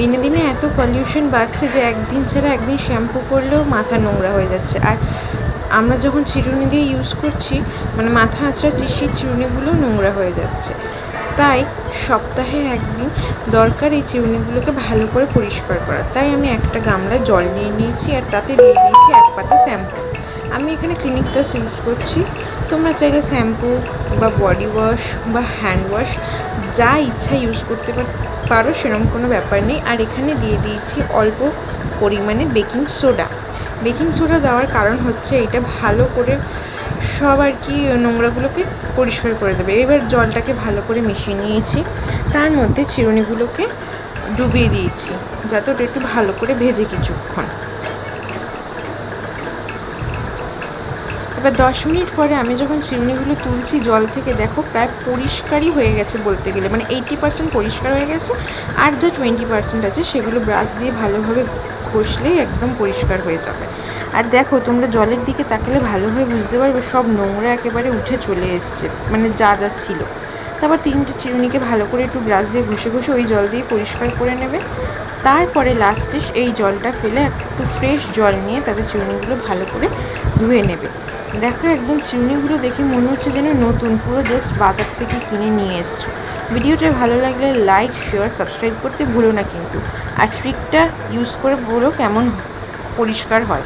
দিনে দিনে এত পলিউশন বাড়ছে যে একদিন ছাড়া একদিন শ্যাম্পু করলেও মাথা নোংরা হয়ে যাচ্ছে। আর আমরা যখন চিরুনি দিয়ে ইউজ করছি মানে মাথা আঁচড়াচ্ছি সেই চিরুনিগুলো নোংরা হয়ে যাচ্ছে। তাই সপ্তাহে একদিন দরকার এই চিরুনিগুলোকে ভালো করে পরিষ্কার করা। তাই আমি একটা গামলায় জল নিয়ে নিয়েছি আর তাতে দিয়ে দিয়েছি এক পাতা শ্যাম্পু আমি এখানে ক্লিনিক প্লাস ইউজ করছি। তোমরা চাইলে শ্যাম্পু বা বডি ওয়াশ বা হ্যান্ড ওয়াশ যা ইচ্ছা ইউজ করতে পারো সেরকম কোনো ব্যাপার নেই। আর এখানে দিয়ে দিয়েছি অল্প পরিমাণে বেকিং সোডা বেকিং সোডা দেওয়ার কারণ হচ্ছে এটা ভালো করে সব আর কি নোংরাগুলোকে পরিষ্কার করে দেবে। এবার জলটাকে ভালো করে মিশিয়ে নিয়েছি। তার মধ্যে চিরুনিগুলোকে ডুবিয়ে দিয়েছি, যাতে ওটা একটু ভালো করে ভেজে কিছুক্ষণ। এবার দশ মিনিট পরে আমি যখন চিরুনিগুলো তুলছি জল থেকে, দেখো প্রায় পরিষ্কারই হয়ে গেছে বলতে গেলে। মানে এইটি পার্সেন্ট পরিষ্কার হয়ে গেছে আর যা টোয়েন্টি পার্সেন্ট আছে সেগুলো ব্রাশ দিয়ে ভালোভাবে ঘষলেই একদম পরিষ্কার হয়ে যাবে। আর দেখো তোমরা জলের দিকে তাকালে ভালোভাবে বুঝতে পারবে সব নোংরা একেবারে উঠে চলে এসছে মানে যা যা ছিল। তারপর তিনটে চিরুনিকে ভালো করে একটু ব্রাশ দিয়ে ঘষে ঘষে ওই জল দিয়ে পরিষ্কার করে নেবে। তারপরে লাস্টে এই জলটা ফেলে একটু ফ্রেশ জল নিয়ে তাদের চিরুনিগুলো ভালো করে ধুয়ে নেবে। দেখো, একদম চিমনিগুলো দেখে মনে হচ্ছে যেন নতুন। পুরো জাস্ট বাজার থেকে কিনে নিয়ে এসছো। ভিডিওটা ভালো লাগলে লাইক শেয়ার সাবস্ক্রাইব করতে ভুলো না কিন্তু। আর ট্রিকটা ইউজ করে বলো কেমন পরিষ্কার হয়।